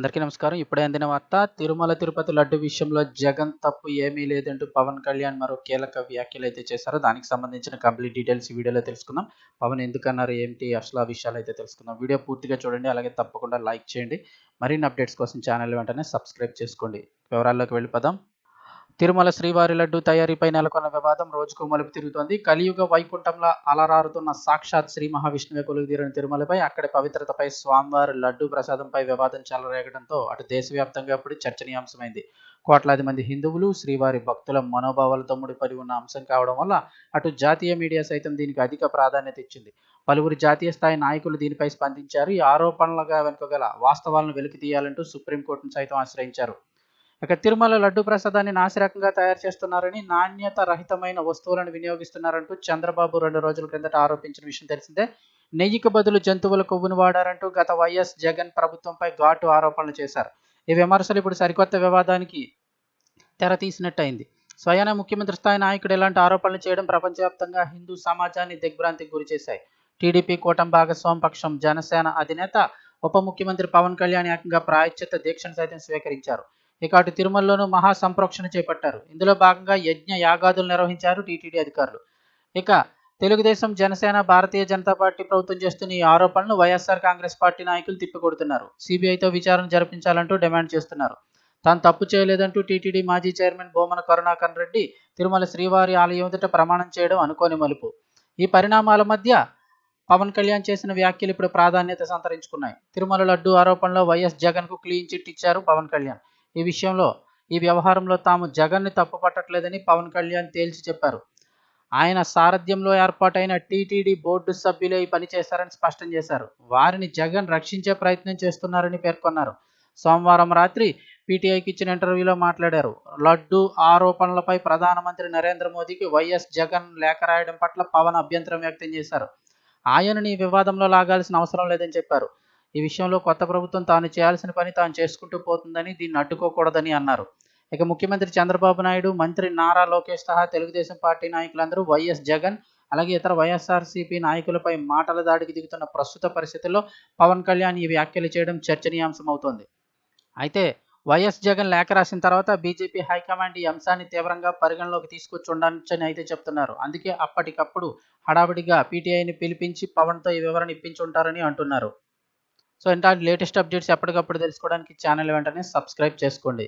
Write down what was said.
అందరికీ నమస్కారం. ఇప్పుడే అందిన వార్త తిరుమల తిరుపతి లడ్డు విషయంలో జగన్ తప్పు ఏమీ లేదంటూ పవన్ కళ్యాణ్ మరో కీలక వ్యాఖ్యలు అయితే చేశారో. దానికి సంబంధించిన కంప్లీట్ డీటెయిల్స్ ఈ వీడియోలో తెలుసుకుందాం. పవన్ ఎందుకన్నారు ఏంటి అసలు ఆ విషయాలు అయితే తెలుసుకుందాం. వీడియో పూర్తిగా చూడండి అలాగే తప్పకుండా లైక్ చేయండి. మరిన్ని అప్డేట్స్ కోసం ఛానల్ వెంటనే సబ్స్క్రైబ్ చేసుకోండి. వివరాల్లోకి వెళ్ళిపోదాం. తిరుమల శ్రీవారి లడ్డు తయారీపై నెలకొన్న వివాదం రోజుకు మలుపు తిరుగుతోంది. కలియుగ వైకుంఠంలో అలరారుతున్న సాక్షాత్ శ్రీ మహావిష్ణువే కొలువుదీరిన తిరుమలపై అక్కడి పవిత్రతపై స్వామివారి లడ్డు ప్రసాదంపై వివాదం చెలరేగడంతో అటు దేశవ్యాప్తంగా ఇప్పుడు చర్చనీయాంశమైంది. కోట్లాది మంది హిందువులు శ్రీవారి భక్తుల మనోభావాలతో ముడిపడి ఉన్న అంశం కావడం వల్ల అటు జాతీయ మీడియా సైతం దీనికి అధిక ప్రాధాన్యత ఇచ్చింది. పలువురు జాతీయ స్థాయి నాయకులు దీనిపై స్పందించారు. ఈ ఆరోపణలుగా వెనుక గల వాస్తవాలను వెలికి తీయాలంటూ సుప్రీంకోర్టును సైతం ఆశ్రయించారు. ఇక తిరుమల లడ్డు ప్రసాదాన్ని నాసిరకంగా తయారు చేస్తున్నారని నాణ్యత రహితమైన వస్తువులను వినియోగిస్తున్నారంటూ చంద్రబాబు రెండు రోజుల క్రిందట ఆరోపించిన విషయం తెలిసిందే. నెయ్యికి బదులు జంతువుల కొవ్వును వాడారంటూ గత వైఎస్ జగన్ ప్రభుత్వంపై ఘాటు ఆరోపణలు చేశారు. ఈ విమర్శలు ఇప్పుడు సరికొత్త వివాదానికి తెర తీసినట్టయింది. స్వయాన ముఖ్యమంత్రి స్థాయి నాయకుడు ఇలాంటి ఆరోపణలు చేయడం ప్రపంచవ్యాప్తంగా హిందూ సమాజాన్ని దిగ్భ్రాంతికి గురిచేశాయి. టీడీపీ కూటమి భాగస్వామి పక్షం జనసేన అధినేత ఉప ముఖ్యమంత్రి పవన్ కళ్యాణ్ ఏకంగా ప్రాయశ్చిత్త దీక్షను సైతం స్వీకరించారు. ఇక అటు తిరుమలలోనూ మహా సంప్రోక్షణ చేపట్టారు. ఇందులో భాగంగా యజ్ఞ యాగాదులు నిర్వహించారు టీటీడీ అధికారులు. ఇక తెలుగుదేశం జనసేన భారతీయ జనతా పార్టీ ప్రభుత్వం చేస్తున్న ఈ ఆరోపణలు వైఎస్ఆర్ కాంగ్రెస్ పార్టీ నాయకులు తిప్పికొడుతున్నారు. సిబిఐతో విచారణ జరిపించాలంటూ డిమాండ్ చేస్తున్నారు. తాను తప్పు చేయలేదంటూ టీటీడీ మాజీ చైర్మన్ బోమన కరుణాకర్ రెడ్డి తిరుమల శ్రీవారి ఆలయం ఎదుట ప్రమాణం చేయడం అనుకోని మలుపు. ఈ పరిణామాల మధ్య పవన్ కళ్యాణ్ చేసిన వ్యాఖ్యలు ఇప్పుడు ప్రాధాన్యత సంతరించుకున్నాయి. తిరుమల లడ్డు ఆరోపణలో వైఎస్ జగన్కు క్లీన్ చిట్ ఇచ్చారు పవన్ కళ్యాణ్. ఈ విషయంలో ఈ వ్యవహారంలో తాము జగన్ని తప్పు పట్టట్లేదని పవన్ కళ్యాణ్ తేల్చి చెప్పారు. ఆయన సారథ్యంలో ఏర్పాటైన టీటీడీ బోర్డు సభ్యులే ఈ పని చేశారని స్పష్టం చేశారు. వారిని జగన్ రక్షించే ప్రయత్నం చేస్తున్నారని పేర్కొన్నారు. సోమవారం రాత్రి పీటీఐకి ఇచ్చిన ఇంటర్వ్యూలో మాట్లాడారు. లడ్డు ఆరోపణలపై ప్రధానమంత్రి నరేంద్ర మోదీకి వైఎస్ జగన్ లేఖ రాయడం పట్ల పవన్ అభ్యంతరం వ్యక్తం చేశారు. ఆయనని వివాదంలో లాగాల్సిన అవసరం లేదని చెప్పారు. ఈ విషయంలో కొత్త ప్రభుత్వం తాను చేయాల్సిన పని తాను చేసుకుంటూ పోతుందని దీన్ని అడ్డుకోకూడదని అన్నారు. ఇక ముఖ్యమంత్రి చంద్రబాబు నాయుడు మంత్రి నారా లోకేష్ సహా తెలుగుదేశం పార్టీ నాయకులందరూ వైఎస్ జగన్ అలాగే ఇతర వైఎస్ఆర్సీపీ నాయకులపై మాటల దాడికి దిగుతున్న ప్రస్తుత పరిస్థితుల్లో పవన్ కళ్యాణ్ ఈ వ్యాఖ్యలు చేయడం చర్చనీయాంశం అవుతోంది అయితే వైఎస్ జగన్ లేఖ రాసిన తర్వాత బీజేపీ హైకమాండ్ ఈ అంశాన్ని తీవ్రంగా పరిగణలోకి తీసుకొచ్చి ఉండొచ్చని అయితే చెప్తున్నారు. అందుకే అప్పటికప్పుడు హడావిడిగా పీటీఐని పిలిపించి పవన్తో ఈ వివరణ ఇప్పించి ఉంటారని అంటున్నారు. సో ఇంకా లేటెస్ట్ అప్డేట్స్ ఎప్పటికప్పుడు తెలుసుకోవడానికి ఛానల్ వెంటనే సబ్స్క్రైబ్ చేసుకోండి.